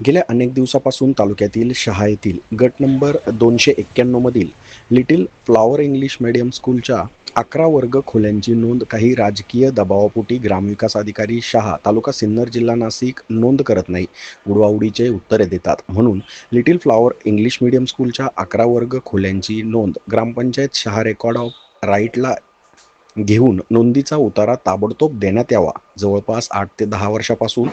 गेल्या अनेक दिवसापासून तालुक्यातील शहा येथील गट नंबर दोनशे एक्क्याण्णवमधील लिटिल फ्लॉवर इंग्लिश मीडियम स्कूलच्या अकरा वर्ग खोल्यांची नोंद काही राजकीय दबावापोटी ग्रामविकास अधिकारी शहा तालुका सिन्नर जिल्हा नाशिक नोंद करत नाही उडवाउडीचे उत्तरे देतात. म्हणून लिटिल फ्लॉवर इंग्लिश मीडियम स्कूलच्या अकरा वर्ग खोल्यांची नोंद ग्रामपंचायत शहा रेकॉर्ड ऑफ राईटला घेऊन नोंदीचा उतारा ताबडतोब देण्यात यावा. जवळपास आठ ते दहा वर्षापासून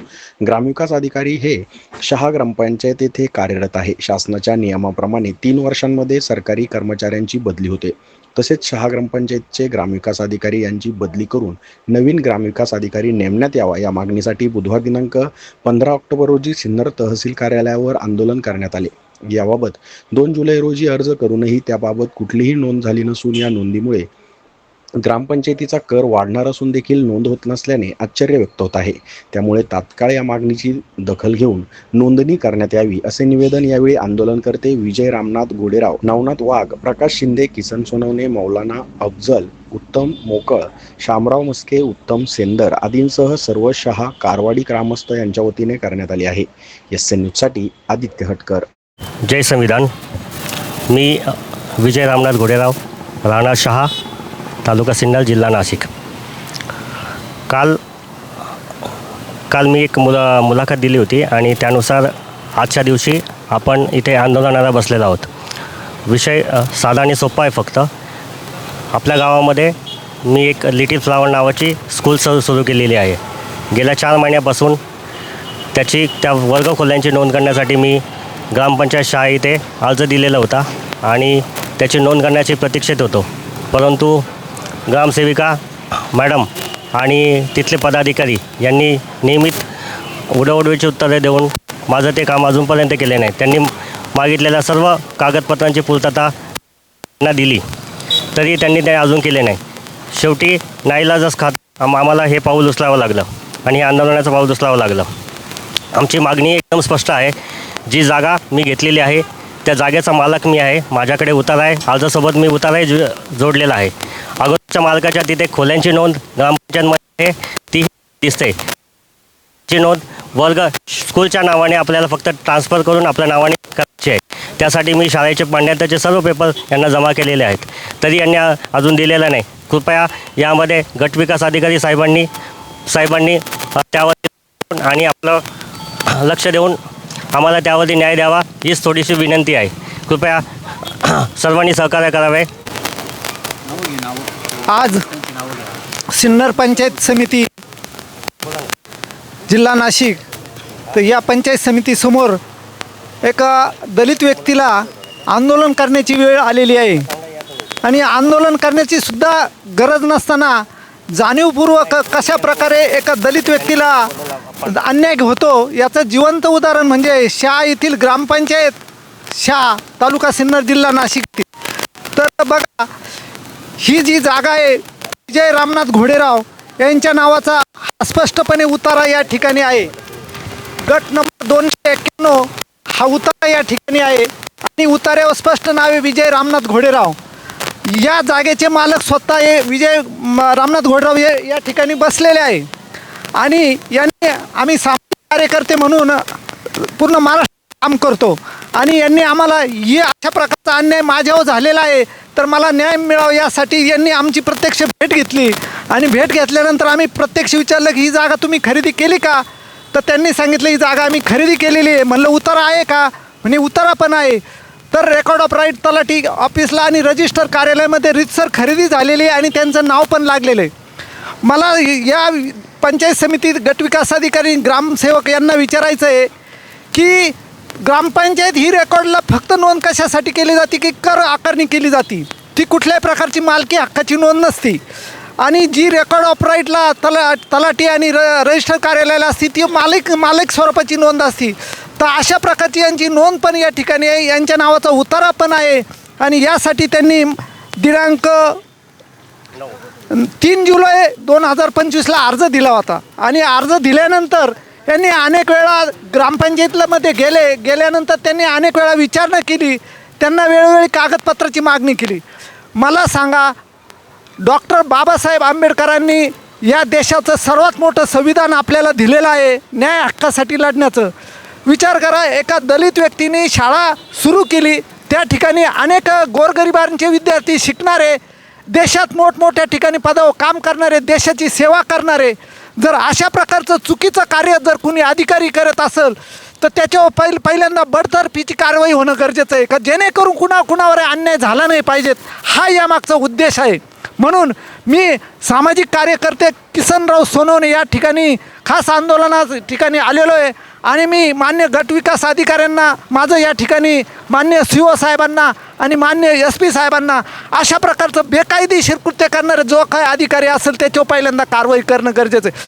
ग्रामविकास अधिकारी हे शहा ग्रामपंचायत येथे कार्यरत आहे. शासनाच्या नियमाप्रमाणे तीन वर्षांमध्ये सरकारी कर्मचाऱ्यांची बदली होते. तसेच शहा ग्रामपंचायतचे ग्रामविकास अधिकारी यांची बदली करून नवीन ग्रामविकास अधिकारी नेमण्यात यावा या मागणीसाठी बुधवार दिनांक पंधरा ऑक्टोबर रोजी सिन्नर तहसील कार्यालयावर आंदोलन करण्यात आले. याबाबत दोन जुलै रोजी अर्ज करूनही त्याबाबत कुठलीही नोंद झाली नसून या नोंदीमुळे ग्रामपंचायतीचा कर वाढणार असून देखील नोंद होत नसल्याने आश्चर्य व्यक्त होत आहे. त्यामुळे तात्काळ या मागणीची दखल घेऊन नोंदणी करण्यात यावी असे निवेदन यावेळी आंदोलनकर्ते विजय रामनाथ गोडेराव नवनाथ वाघ प्रकाश शिंदे किसन सोनवणे मौलाना अफजल उत्तम मोकळ शामराव मस्के उत्तम सेंदर आदींसह सर्व शहा कारवाडी ग्रामस्थ यांच्या वतीने करण्यात आली आहे. एस एन न्यूजसाठी आदित्य हटकर. जय संविधान. मी विजय रामनाथ घोडेराव राणा शहा तालुका सिन्नर जिल्हा नाशिक. काल काल मी एक मुला मुलाखत दिली होती आणि त्यानुसार आजच्या दिवशी आपण इथे आंदोलनाला बसलेलो आहोत. विषय साधा आणि सोपा आहे फक्त. आपल्या गावामध्ये मी एक लिटिल फ्लावर नावाची स्कूल सुरू सुरू केलेली आहे. गेल्या चार महिन्यापासून त्याची त्या वर्ग खोल्यांची नोंद करण्यासाठी मी ग्रामपंचायत शाळा इथे अर्ज दिलेला होता आणि त्याची नोंद करण्याची प्रतीक्षेत होतो. परंतु ग्रामसेविका मॅडम आणि तिथले पदाधिकारी यांनी नियमित उडवडवीची उत्तरे देऊन माझं ते काम अजूनपर्यंत केले नाही. त्यांनी मागितलेल्या सर्व कागदपत्रांची पूर्तता त्यांना दिली. तरी त्यांनी ते अजून केले नाही. शेवटी नाईलाजच खात आम्हाला हे पाऊल उचलावं लागलं आणि हे आंदोलनाचं पाऊल उचलावं लागलं. आमची मागणी एकदम स्पष्ट आहे. जी जागा मी घेतलेली आहे त्या जागेचा मालक मी आहे. माझ्याकडे उतारा आहे. अर्जासोबत मी उताराही जो जोडलेला आहे. अगोदरच्या मालकाच्या तिथे खोल्यांची नोंद ग्रामपंचायतमध्ये ती दिसते. ची नोंद वर्ग स्कूलच्या नावाने आपल्याला फक्त ट्रान्सफर करून आपल्या नावाने करायची आहे. त्यासाठी मी शाळेचे पांड्याचे सर्व पेपर यांना जमा केलेले आहेत. तरी यांनी अजून दिलेला नाही. कृपया यामध्ये गटविकास अधिकारी साहेबांनी साहेबांनी त्यावर आणि आपलं लक्ष देऊन आम्हाला त्यावरती न्याय द्यावा हीच थोडीशी विनंती आहे. कृपया सर्वांनी सहकार्य करावे. आज सिन्नर पंचायत समिती जिल्हा नाशिक तर या पंचायत समितीसमोर एका दलित व्यक्तीला आंदोलन करण्याची वेळ आलेली आहे. आणि आंदोलन करण्याची सुद्धा गरज नसताना जाणीवपूर्वक कशा प्रकारे एका दलित व्यक्तीला अन्याय होतो याचं जिवंत उदाहरण म्हणजे शहा येथील ग्रामपंचायत शहा तालुका सिन्नर जिल्हा नाशिक तर बघा ही जी जागा आहे विजय रामनाथ घोडेराव यांच्या नावाचा स्पष्टपणे उतारा या ठिकाणी आहे. गट नंबर दोनशे एक्क्याण्णव हा उतारा या ठिकाणी आहे आणि उतार्यावर स्पष्ट नावे विजय रामनाथ घोडेराव. या जागेचे मालक स्वतः हे विजय म, रामनाथ घोडेराव हे या ठिकाणी बसलेले आहे. आणि यांनी आम्ही सामाजिक कार्यकर्ते म्हणून पूर्ण महाराष्ट्र काम करतो. आणि यांनी आम्हाला हे अशा प्रकारचा अन्याय माझ्यावर झालेला आहे. तर मला न्याय मिळावा यासाठी यांनी आमची प्रत्यक्ष भेट घेतली. आणि भेट घेतल्यानंतर आम्ही प्रत्यक्ष विचारलं की ही जागा तुम्ही खरेदी केली का? तर त्यांनी सांगितलं ही जागा आम्ही खरेदी केलेली आहे. म्हणलं उतारा आहे का? म्हणे उतारा पण आहे. तर रेकॉर्ड ऑफ राईट तलाठी ऑफिसला आणि रजिस्टर कार्यालयामध्ये रितसर खरेदी झालेली आहे आणि त्यांचं नाव पण लागलेलं आहे. मला या पंचायत समितीत गटविकास अधिकारी ग्रामसेवक यांना विचारायचं आहे की ग्रामपंचायत ही रेकॉर्डला फक्त नोंद कशासाठी केली जाते की कर आकारणी केली जाते? ती कुठल्याही प्रकारची मालकी हक्काची नोंद नसती. आणि जी रेकॉर्ड ऑफ राईटला तला तलाठी आणि र रजिस्टर कार्यालयाला असती ती मालिक मालक स्वरूपाची नोंद असती. तर अशा प्रकारची यांची नोंद पण या ठिकाणी आहे. यांच्या नावाचा उतारा पण आहे. आणि यासाठी त्यांनी दिनांक तीन जुलै दोन हजार पंचवीसला अर्ज दिला होता. आणि अर्ज दिल्यानंतर यांनी अनेक वेळा ग्रामपंचायतमध्ये गेले गेल्यानंतर त्यांनी अनेक वेळा विचारणा केली. त्यांना वेळोवेळी कागदपत्राची मागणी केली. मला सांगा डॉक्टर बाबासाहेब आंबेडकरांनी या देशाचं सर्वात मोठं संविधान आपल्याला दिलेलं आहे न्याय हक्कासाठी लढण्याचं. विचार करा एका दलित व्यक्तीने शाळा सुरू केली. त्या ठिकाणी अनेक गोरगरिबांचे विद्यार्थी शिकणारे देशात मोठमोठ्या ठिकाणी पदावर काम करणारे देशाची सेवा करणारे जर अशा प्रकारचं चुकीचं कार्य जर कुणी अधिकारी करत असेल तर त्याच्यावर पहिल पहिल्यांदा बडतर्फीची कारवाई होणं गरजेचं आहे. का जेणेकरून कुणा कुणावर अन्याय झाला नाही पाहिजेत हा यामागचा उद्देश आहे. म्हणून मी सामाजिक कार्यकर्ते किसनराव सोनवणे या ठिकाणी खास आंदोलना ठिकाणी आलेलो आहे आणि मी मान्य गट विकास अधिकाऱ्यांना माझं या ठिकाणी मान्य सी ओ साहेबांना आणि मान्य एस पी साहेबांना अशा प्रकारचं बेकायदेशीर कृत्य करणारे जो काय अधिकारी असेल त्याच्यावर पहिल्यांदा कारवाई करणं गरजेचं आहे.